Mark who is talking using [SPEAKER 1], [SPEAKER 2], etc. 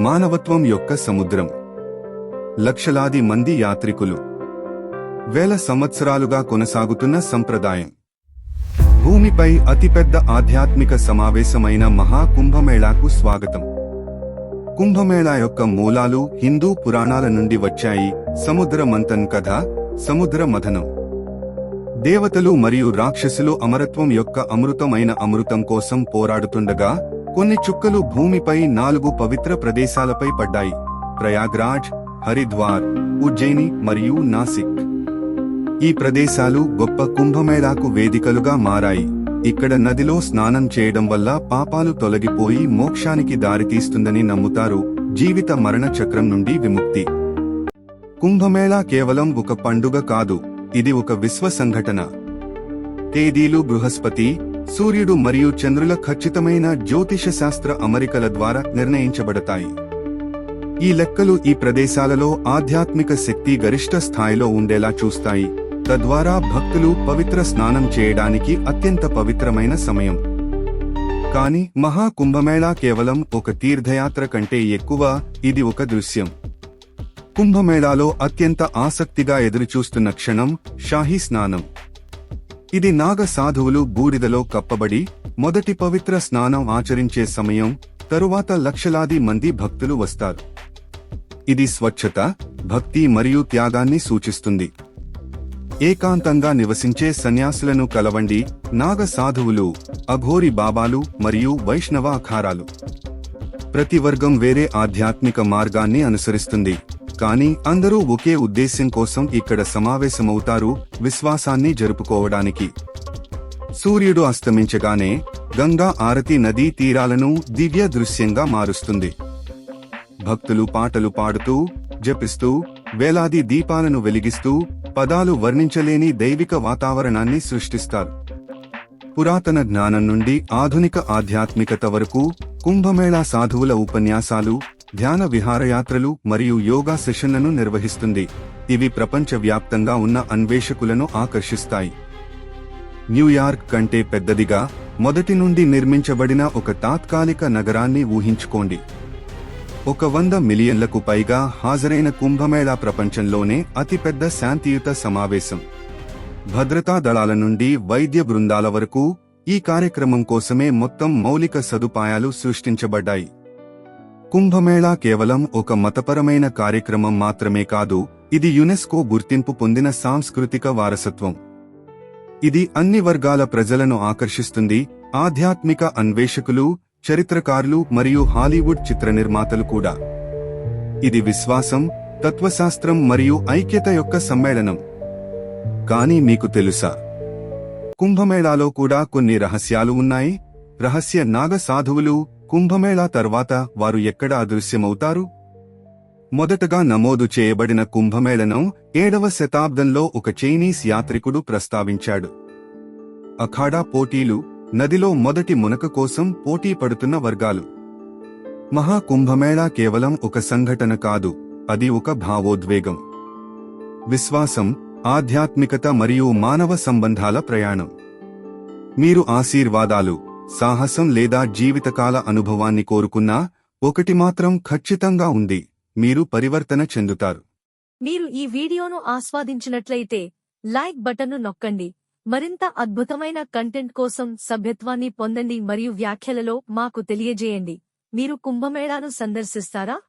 [SPEAKER 1] మానవత్వం యొక్క సముద్రం. లక్షలాది మంది యాత్రికులు. వేల సంవత్సరాలుగా కొనసాగుతున్న సంప్రదాయం. భూమిపై అతిపెద్ద ఆధ్యాత్మిక సమావేశమైన మహా కుంభమేళాకు స్వాగతం. కుంభమేళా యొక్క మూలాలు హిందూ పురాణాల నుండి వచ్చాయి. సముద్ర మంతన్ కథ సముద్ర మథనం. దేవతలు మరియు రాక్షసులు అమరత్వం యొక్క అమృతమైన అమృతం కోసం పోరాడుతుండగా కొన్ని చుక్కలు భూమిపై నాలుగు పవిత్ర ప్రదేశాలపై పడ్డాయి. ప్రయాగ్రాజ్ హరిద్వార్ ఉజ్జయిని మరియు నాసిక్. ఈ ప్రదేశాలు గొప్ప కుంభమేళాకు వేదికలుగా మారాయి. ఇక్కడ నదిలో స్నానం చేయడం వల్ల పాపాలు తొలగిపోయి మోక్షానికి దారితీస్తుందని నమ్ముతారు జీవిత మరణ చక్రం నుండి విముక్తి. కుంభమేళా కేవలం ఒక పండుగ కాదు ఇది ఒక విశ్వ సంఘటన తేదీలు బృహస్పతి సూర్యుడు మరియు చంద్రుల ఖచ్చితమైన జ్యోతిష శాస్త్ర అమరికల ద్వారా నిర్ణయించబడతాయి. ఈ లెక్కలు ఈ ప్రదేశాలలో ఆధ్యాత్మిక శక్తి గరిష్ట స్థాయిలో ఉండేలా చూస్తాయి. తద్వారా భక్తులు పవిత్ర స్నానం చేయడానికి అత్యంత పవిత్రమైన సమయం. కాని మహా కుంభమేళా కేవలం ఒక తీర్థయాత్ర కంటే ఎక్కువ ఇది ఒక దృశ్యం. కుంభమేళాలో అత్యంత ఆసక్తిగా ఎదురుచూస్తున్న క్షణం షాహీ స్నానం. ఇది నాగ సాధువులు బూడిదలో కప్పబడి మొదటి పవిత్ర స్నానం ఆచరించే సమయం తరువాత లక్షలాది మంది భక్తులు వస్తారు. ఇది స్వచ్ఛత భక్తి మరియు త్యాగాన్ని సూచిస్తుంది. ఏకాంతంగా నివసించే సన్యాసులను కలవండి నాగ సాధువులు అఘోరి బాబాలు మరియు వైష్ణవ అఖారాలు ప్రతి వర్గం వేరే ఆధ్యాత్మిక మార్గాన్ని అనుసరిస్తుంది. కానీ అందరూ ఒకే ఉద్దేశ్యం కోసం ఇక్కడ సమావేశమవుతారు విశ్వాసాన్ని జరుపుకోవడానికి. సూర్యుడు అస్తమించగానే గంగా ఆరతి నదీ తీరాలను దివ్య దృశ్యంగా మారుస్తుంది. భక్తులు పాటలు పాడుతూ జపిస్తూ వేలాది దీపాలను వెలిగిస్తూ పదాలు వర్ణించలేని దైవిక వాతావరణాన్ని సృష్టిస్తారు. పురాతన జ్ఞానం నుండి ఆధునిక ఆధ్యాత్మికత వరకు కుంభమేళా సాధువుల ఉపన్యాసాలు ధ్యాన విహారయాత్రలు మరియు యోగా సెషన్లను నిర్వహిస్తుంది. ఇవి ప్రపంచవ్యాప్తంగా ఉన్న అన్వేషకులను ఆకర్షిస్తాయి. న్యూయార్క్ కంటే పెద్దదిగా మొదటి నుండి నిర్మించబడిన ఒక తాత్కాలిక నగరాన్ని ఊహించుకోండి. ఒక వంద మిలియన్లకు పైగా హాజరైన కుంభమేళా ప్రపంచంలోనే అతిపెద్ద శాంతియుత సమావేశం. భద్రతా దళాల నుండి వైద్య బృందాల వరకు ఈ కార్యక్రమం కోసమే మొత్తం మౌలిక సదుపాయాలు సృష్టించబడ్డాయి. కుంభమేళా కేవలం ఒక మతపరమైన కార్యక్రమం మాత్రమే కాదు ఇది యునెస్కో గుర్తింపు పొందిన సాంస్కృతిక వారసత్వం. ఇది అన్ని వర్గాల ప్రజలను ఆకర్షిస్తుంది ఆధ్యాత్మిక అన్వేషకులు చరిత్రకారులు మరియు హాలీవుడ్ చిత్ర నిర్మాతలు కూడా. ఇది విశ్వాసం తత్వశాస్త్రం మరియు ఐక్యత యొక్క సమ్మేళనం. కానీ మీకు తెలుసా? కుంభమేళాలో కూడా కొన్ని రహస్యాలు ఉన్నాయి. రహస్య నాగ సాధువులు కుంభమేళా తర్వాత వారు ఎక్కడ అదృశ్యమవుతారు? మొదటగా నమోదు చేయబడిన కుంభమేళనం ఏడవ శతాబ్దంలో ఒక చైనీస్ యాత్రికుడు ప్రస్తావించాడు. అఖాడా పోటీలు నదిలో మొదటి మునక కోసం పోటీ పడుతున్న వర్గాలు. మహాకుంభమేళా కేవలం ఒక సంఘటన కాదు అది ఒక భావోద్వేగం. విశ్వాసం ఆధ్యాత్మికత మరియు మానవ సంబంధాల ప్రయాణం. మీరు ఆశీర్వాదాలు సాహసం లేదా జీవితకాల అనుభవాన్ని కోరుకున్నా ఒకటి మాత్రం ఖచ్చితంగా ఉంది మీరు పరివర్తన చెందుతారు.
[SPEAKER 2] మీరు ఈ వీడియోను ఆస్వాదించినట్లయితే లైక్ బటన్ను నొక్కండి. మరింత అద్భుతమైన కంటెంట్ కోసం సభ్యత్వాన్ని పొందండి మరియు వ్యాఖ్యలలో మాకు తెలియజేయండి. మీరు కుంభమేళాను సందర్శిస్తారా?